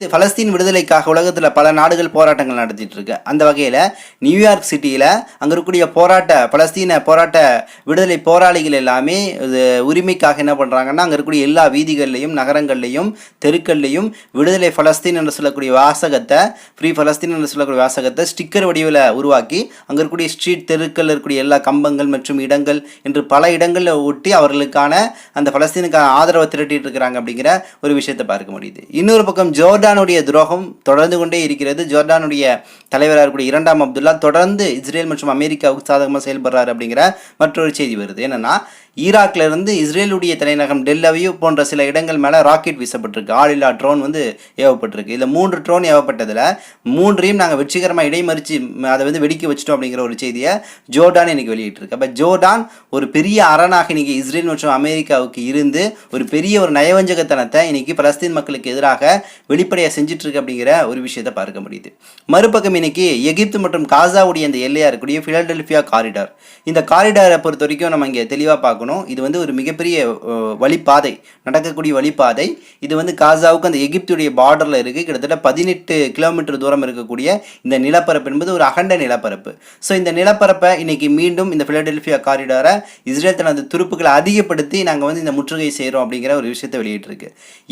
Palestine விடுதலைக்காக உலகத்தில் பல நாடுகள் போராட்டங்கள் நடத்திட்டு இருக்கு அந்த வகையில் நியூயார்க் சிட்டியில் அங்கே இருக்கக்கூடிய போராட்ட பலஸ்தீன போராட்ட விடுதலை போராளிகள் எல்லாமே இது உரிமைக்காக என்ன பண்ணுறாங்கன்னா அங்கே இருக்கக்கூடிய எல்லா வீதிகள்லையும் நகரங்கள்லையும் தெருக்கள்லையும் விடுதலை பலஸ்தீன் என்று சொல்லக்கூடிய வாசகத்தை ஃப்ரீ பலஸ்தீன் என்று சொல்லக்கூடிய வாசகத்தை ஸ்டிக்கர் வடிவில் உருவாக்கி அங்கே இருக்கக்கூடிய ஸ்ட்ரீட் தெருக்கள் இருக்கக்கூடிய எல்லா கம்பங்கள் மற்றும் இடங்கள் என்று பல இடங்களில் ஒட்டி அவர்களுக்கான அந்த பலஸ்தீனுக்கான ஆதரவை திரட்டிட்டு இருக்கிறாங்க அப்படிங்கிற ஒரு விஷயத்தை பார்க்க முடியுது. இன்னொரு பக்கம் ஜோர்டானுடைய துரோகம் தொடர்ந்து கொண்டே இருக்கிறது. ஜோர்டானுடைய தலைவராக இருக்கக்கூடிய இரண்டாம் அப்துல்லா தொடர்ந்து இஸ்ரேல் மற்றும் அமெரிக்காவுக்கு சாதகமாக செயல்படுறாரு அப்படிங்கிற மற்றொரு செய்தி வருது. என்னன்னா ஈராக்ல இருந்து இஸ்ரேலுடைய தலைநகரம் டெல்லவியூ போன்ற சில இடங்கள் மேலே ராக்கெட் வீசப்பட்டிருக்கு. ஆளில்லா ட்ரோன் வந்து ஏவப்பட்டிருக்கு. இதில் மூன்று ட்ரோன் ஏவப்பட்டதில் மூன்றையும் நாங்கள் வெற்றிகரமாக இடைமறித்து அதை வந்து வெடிக்க வச்சிட்டோம் அப்படிங்கிற ஒரு செய்தியை ஜோர்டான் இன்னைக்கு வெளியிட்டிருக்கு. அப்போ ஜோர்டான் ஒரு பெரிய அரணாக இன்னைக்கு இஸ்ரேல் மற்றும் அமெரிக்காவுக்கு இருந்து ஒரு பெரிய ஒரு நயவஞ்சகத்தனத்தை இன்னைக்கு பலஸ்தீன் மக்களுக்கு எதிராக வெளிப்படையாக செஞ்சிட்ருக்கு இருக்கு அப்படிங்கிற ஒரு விஷயத்தை பார்க்க முடியுது. மறுபக்கம் இன்னைக்கு எகிப்து மற்றும் காசாவுடைய அந்த எல்லையாக இருக்கக்கூடிய ஃபிலடெல்ஃபியா காரிடார். இந்த காரிடாரை பொறுத்த வரைக்கும் நம்ம இங்கே தெளிவாக பார்க்கணும். இது வந்து ஒரு மிகப்பெரிய வழிப்பாதை நடக்கக்கூடிய வழிப்பாதை. இது வந்து காசாவுக்கு அந்த எகிப்துடைய பார்டரில் இருக்குது கிட்டத்தட்ட பதினெட்டு கிலோமீட்டர் தூரம் இருக்கக்கூடிய இந்த நிலப்பரப்பு என்பது ஒரு அகண்ட நிலப்பரப்பு. ஸோ இந்த நிலப்பரப்பை இன்னைக்கு மீண்டும் இந்த ஃபிலடெல்ஃபியா காரிடாரை இஸ்ரேல் தனது துருப்புகளை அதிகப்படுத்தி நாங்கள் வந்து இந்த முற்றுகை செய்கிறோம் அப்படிங்கிற ஒரு விஷயத்தை வெளியிட்டிருக்கு.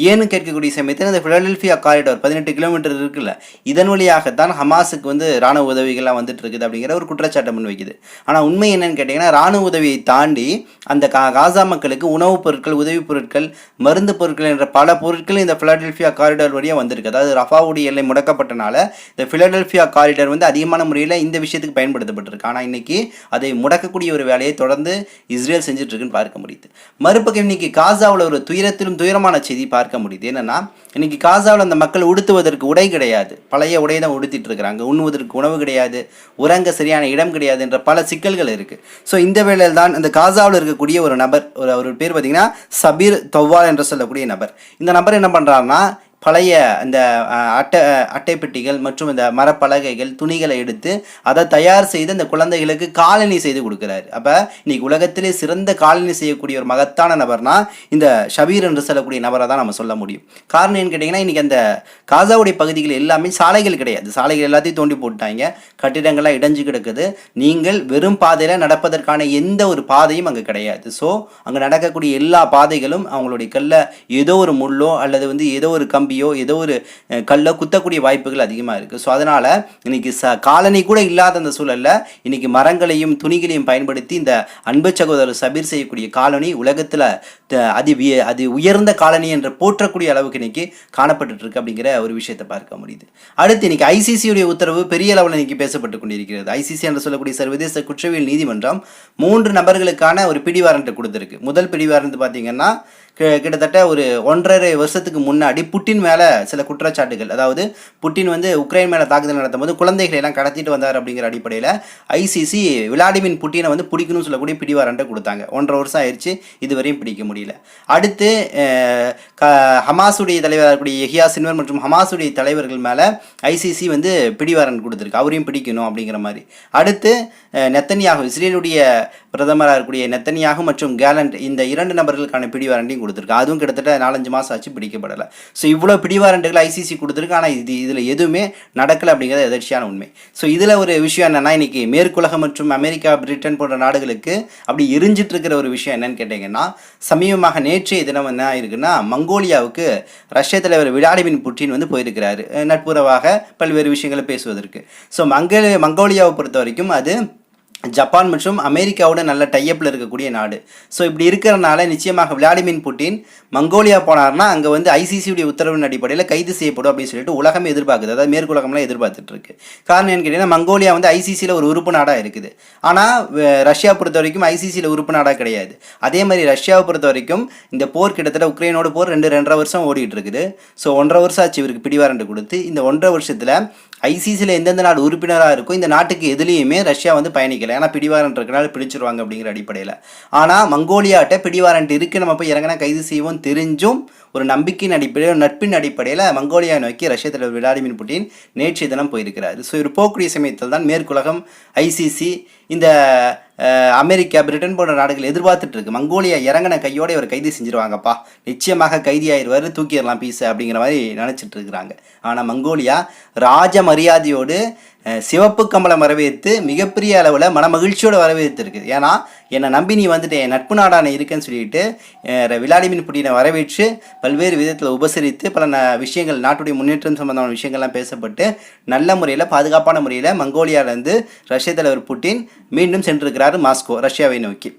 ஏன்னு கேட்கக்கூடிய சமயத்தில் இந்த ஃபிலடெல்ஃபியா காரிடார் காரிடோர் பதினெட்டு கிலோமீட்டர் இருக்குல்ல இதன் வழியாகத்தான் ஹமாஸுக்கு வந்து ராணுவ உதவிகள்லாம் வந்துட்டு இருக்குது அப்படிங்கிற ஒரு குற்றச்சாட்டை முன்வைக்குது. ஆனால் உண்மை என்னன்னு கேட்டிங்கன்னா ராணுவ உதவியை தாண்டி அந்த கா காசா மக்களுக்கு உணவுப் பொருட்கள் உதவிப் பொருட்கள் மருந்து பொருட்கள் என்ற பல பொருட்கள் இந்த ஃபிலடெல்ஃபியா காரிடோர் வழியாக வந்திருக்கு அதாவது ரஃபாவுடைய எல்லை முடக்கப்பட்டனால இந்த ஃபிலடெல்ஃபியா காரிடோர் வந்து அதிகமான முறையில் இந்த விஷயத்துக்கு பயன்படுத்தப்பட்டிருக்கு. ஆனால் இன்னைக்கு அதை முடக்கக்கூடிய ஒரு வேலையை தொடர்ந்து இஸ்ரேல் செஞ்சுட்டு பார்க்க முடியுது. மறுபக்கம் இன்னைக்கு காசாவில் ஒரு துயரத்திலும் துயரமான செய்தி பார்க்க முடியுது. என்னன்னா இன்னைக்கு காசாவில் அந்த மக்கள் உடுத்துவதற்கு உடை கிடையாது. பழைய உடை தான் உடுத்திட்டு இருக்கிறாங்க. உண்ணுவதற்கு உணவு கிடையாது. உறங்க சரியான இடம் கிடையாது என்ற பல சிக்கல்கள் இருக்கு. ஸோ இந்த வேளையில் தான் இந்த காசாவில் இருக்கக்கூடிய ஒரு நபர் ஒரு அவர் பேர் பார்த்தீங்கன்னா சபீர் தொவ்வால் என்று சொல்லக்கூடிய நபர். இந்த நபர் என்ன பண்ணுறாருன்னா பழைய அந்த அட்டை அட்டை பெட்டிகள் மற்றும் இந்த மரப்பலகைகள் துணிகளை எடுத்து அதை தயார் செய்து அந்த குழந்தைகளுக்கு காலனி செய்து கொடுக்குறாரு. அப்போ இன்னைக்கு உலகத்திலே சிறந்த காலனி செய்யக்கூடிய ஒரு மகத்தான நபர்னா இந்த ஷபீர் என்று சொல்லக்கூடிய நபரை தான் நம்ம சொல்ல முடியும். காரணம் என்னன்னு கேட்டிங்கன்னா இன்னைக்கு அந்த காசாவுடைய பகுதிகள் எல்லாமே சாலைகள் கிடையாது. சாலைகள் எல்லாத்தையும் தோண்டி போட்டாங்க கட்டிடங்கள்லாம் இடைஞ்சு கிடக்குது. நீங்கள் வெறும் பாதையில் நடப்பதற்கான எந்த ஒரு பாதையும் அங்கே கிடையாது. ஸோ அங்கே நடக்கக்கூடிய எல்லா பாதைகளும் அவங்களுடைய கல்ல ஏதோ ஒரு முள்ளோ அல்லது வந்து ஏதோ ஒரு கம்பி கம்பியோ ஏதோ ஒரு கல்லோ கல்லை குத்தக்கூடிய வாய்ப்புகள் அதிகமாக இருக்குது ஸோ அதனால் இன்னைக்கு ச காலனி கூட இல்லாத அந்த சூழலில் இன்றைக்கி மரங்களையும் துணிகளையும் பயன்படுத்தி இந்த அன்பு சகோதரர் சபீர் செய்யக்கூடிய காலனி உலகத்தில் அதி விய அதி உயர்ந்த காலனி என்று போற்றக்கூடிய அளவுக்கு இன்னைக்கு காணப்பட்டுட்டு இருக்கு அப்படிங்கிற ஒரு விஷயத்தை பார்க்க முடியுது. அடுத்து இன்றைக்கி ஐசிசியுடைய உத்தரவு பெரிய அளவில் இன்றைக்கி பேசப்பட்டு கொண்டிருக்கிறது. ஐசிசி என்று சொல்லக்கூடிய சர்வதேச குற்றவியல் நீதிமன்றம் மூன்று நபர்களுக்கான ஒரு பிடிவாரண்ட் கொடுத்துருக்கு. முதல் பிடிவாரண்ட் பார்த்தீங்கன்னா கிட்டத்தட்ட ஒரு ஒன்றரை வருஷத்துக்கு முன்னாடி புட்டின் மேலே சில குற்றச்சாட்டுகள். அதாவது புட்டின் வந்து உக்ரைன் மேலே தாக்குதல் நடத்தும் போது குழந்தைகளை எல்லாம் கடத்திட்டு வந்தார் அப்படிங்கிற அடிப்படையில் ஐசிசி விளாடிமின் புட்டினை வந்து பிடிக்கணும்னு சொல்லக்கூடிய பிடிவாரண்ட்டை கொடுத்தாங்க. ஒன்றரை வருஷம் ஆயிடுச்சு இதுவரையும் பிடிக்க முடியல. அடுத்து க ஹமாஸுடைய தலைவராக இருக்கக்கூடிய எஹியா சின்வர் மற்றும் ஹமாஸுடைய தலைவர்கள் மேலே ஐசிசி வந்து பிடிவாரண்ட் கொடுத்துருக்கு. அவரையும் பிடிக்கணும் அப்படிங்கிற மாதிரி. அடுத்து அஹ், இஸ்ரேலுடைய பிரதமராக இருக்கக்கூடிய நெத்தனியாக மற்றும் கேலண்ட் இந்த இரண்டு நபர்களுக்கான பிடிவாரண்டையும் கொடுத்துருக்கு. அதுவும் கிட்டத்தட்ட நாலஞ்சு மாதம் ஆச்சு பிடிக்கப்படலை. ஸோ இவ்வளோ பிடிவாரண்டுகள் ஐசிசி கொடுத்துருக்கு. ஆனால் இது இதில் எதுவுமே நடக்கலை அப்படிங்கிறது எதிர்ச்சியான உண்மை. ஸோ இதில் ஒரு விஷயம் என்னென்னா இன்றைக்கி மேற்குலகம் மற்றும் அமெரிக்கா பிரிட்டன் போன்ற நாடுகளுக்கு அப்படி எரிஞ்சிட்டு இருக்கிற ஒரு விஷயம் என்னன்னு கேட்டிங்கன்னா சமீபமாக நேற்றைய தினம் என்ன ஆயிருக்குன்னா மங்கோலியாவுக்கு ரஷ்ய தலைவர் விளாடிமின் புட்டின் வந்து போயிருக்கிறாரு. நட்புறவாக பல்வேறு விஷயங்களை பேசுவதற்கு. ஸோ மங்கோலியாவை பொறுத்த வரைக்கும் அது ஜப்பான் மற்றும் அமெரிக்காவோட நல்ல டையப்பில் இருக்கக்கூடிய நாடு. ஸோ இப்படி இருக்கிறனால நிச்சயமாக விளாடிமிர் புட்டின் மங்கோலியா போனார்னா அங்கே வந்து ஐசிசியுடைய உத்தரவின் அடிப்படையில் கைது செய்யப்படும் அப்படின்னு சொல்லிட்டு உலகமே எதிர்பார்க்குது. அதாவது மேற்குலகம்லாம் எதிர்பார்த்துட்டு இருக்கு காரணம் என்னன்னு கேட்டிங்கன்னா மங்கோலியா வந்து ஐசிசியில் ஒரு உறுப்பு நாடாக இருக்குது. ஆனால் ரஷ்யா பொறுத்த வரைக்கும் ஐசிசியில் உறுப்பு நாடாக கிடையாது. அதே மாதிரி ரஷ்யாவை பொறுத்த வரைக்கும் இந்த போர் கிட்டத்தட்ட உக்ரைனோட போர் ரெண்டு ரெண்டரை வருஷம் ஓடிட்டு இருக்குது ஸோ ஒன்றரை வருஷம் ஆச்சு இவருக்கு பிடிவாரண்டு கொடுத்து. இந்த ஒன்றரை வருஷத்தில் ஐசிசியில் எந்தெந்த நாடு உறுப்பினராக இருக்கோ இந்த நாட்டுக்கு எதுலேயுமே ரஷ்யா வந்து பயணிக்கலை. ஏன்னா பிடிவாரண்ட் இருக்கனால பிடிச்சிருவாங்க அப்படிங்கிற அடிப்படையில். ஆனால் மங்கோலியாட்ட பிடிவாரண்ட் இருக்குது நம்ம போய் இறங்கினா கைது செய்வோம் தெரிஞ்சும் ஒரு நம்பிக்கையின் அடிப்படையில் நட்பின் அடிப்படையில் மங்கோலியா நோக்கி ரஷ்ய தலைவர் விளாடிமிர் புட்டின் நேற்று தினம் போயிருக்கிறார். ஸோ இவர் போகக்கூடிய சமயத்தில் தான் மேற்குலகம் ஐசிசி இந்த அமெரிக்கா பிரிட்டன் போன்ற நாடுகள் எதிர்பார்த்துட்டு இருக்கு. மங்கோலியா இறங்கின கையோட இவர் கைது செஞ்சிருவாங்கப்பா. நிச்சயமாக கைதியாயிருவார் தூக்கிடலாம் பீஸ் அப்படிங்கிற மாதிரி நினச்சிட்டு இருக்கிறாங்க. ஆனால் மங்கோலியா ராஜ மரியாதையோடு சிவப்பு கம்பளம் வரவேற்று மிகப்பெரிய அளவில் மன மகிழ்ச்சியோடு வரவேற்றிருக்கு ஏன்னா என்னை நம்பி நீ வந்துட்டு என் நட்பு நாடான இருக்கேன்னு சொல்லிட்டு விளாடிமின் புட்டினை வரவேற்று பல்வேறு விதத்தில் உபசரித்து பல ந விஷயங்கள் நாட்டுடைய முன்னேற்றம் சம்பந்தமான விஷயங்கள்லாம் பேசப்பட்டு நல்ல முறையில் பாதுகாப்பான முறையில் மங்கோலியாவிலேருந்து ரஷ்ய தலைவர் புட்டின் மீண்டும் சென்றிருக்கிறார் மாஸ்கோ ரஷ்யாவை நோக்கி.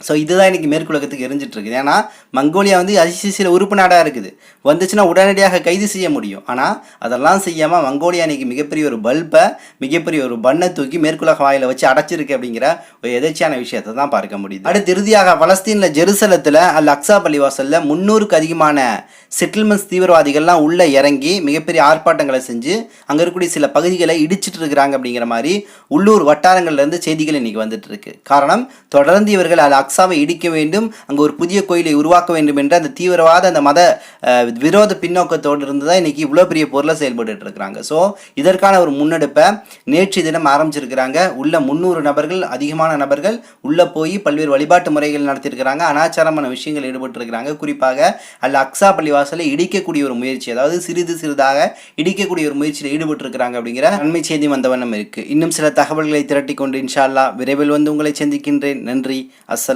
ஸோ இதுதான் இன்றைக்கி மேற்குலகத்துக்கு எரிஞ்சிட்ருக்குது. ஏன்னா மங்கோலியா வந்து ஐசிசியில் உறுப்பு நாடாக இருக்குது. வந்துச்சுன்னா உடனடியாக கைது செய்ய முடியும். ஆனால் அதெல்லாம் செய்யாமல் மங்கோலியா இன்றைக்கி மிகப்பெரிய ஒரு பல்பை மிகப்பெரிய ஒரு பண்ணை தூக்கி மேற்குலக வாயில் வச்சு அடைச்சிருக்கு அப்படிங்கிற ஒரு எதர்ச்சியான விஷயத்தை தான் பார்க்க முடியுது. அடுத்து இறுதியாக பலஸ்தீனில் ஜெருசலத்தில் அல் அக்ஸா பள்ளிவாசலில் முந்நூறுக்கு அதிகமான செட்டில்மெண்ட்ஸ் தீவிரவாதிகள்லாம் உள்ளே இறங்கி மிகப்பெரிய ஆர்ப்பாட்டங்களை செஞ்சு அங்கே இருக்கக்கூடிய சில பகுதிகளை இடிச்சிட்டு இருக்கிறாங்க அப்படிங்கிற மாதிரி உள்ளூர் வட்டாரங்கள்லேருந்து செய்திகள் இன்னைக்கு வந்துட்டு இருக்கு காரணம் தொடர்ந்து இவர்கள் அல் அக்ஸாவை இடிக்க வேண்டும் அங்கே ஒரு புதிய கோயிலை உருவாக்க வேண்டும் என்ற அந்த தீவிரவாத அந்த மத விரோத பின்னோக்கத்தோடு இருந்து தான் இன்றைக்கி இவ்வளோ பெரிய பொருளை செயல்பட்டு இருக்கிறாங்க. ஸோ இதற்கான ஒரு முன்னெடுப்பை நேற்று தினம் ஆரம்பிச்சிருக்கிறாங்க. உள்ள முந்நூறு நபர்கள் அதிகமான நபர்கள் உள்ளே போய் பல்வேறு வழிபாட்டு முறைகள் நடத்தியிருக்கிறாங்க. அனாச்சாரமான விஷயங்கள் ஈடுபட்டிருக்கிறாங்க. குறிப்பாக அல்ல அக்ஸா பள்ளிவாசலை இடிக்கக்கூடிய ஒரு முயற்சி அதாவது சிறிது சிறிதாக இடிக்கக்கூடிய ஒரு முயற்சியில் ஈடுபட்டிருக்கிறாங்க அப்படிங்கிற நன்மை செய்தி வந்த வண்ணம் இருக்குது இன்னும் சில தகவல்களை திரட்டி கொண்டு இன்ஷா விரைவில் வந்து உங்களை சந்திக்கின்றேன். நன்றி. அஸ்ஸலாம்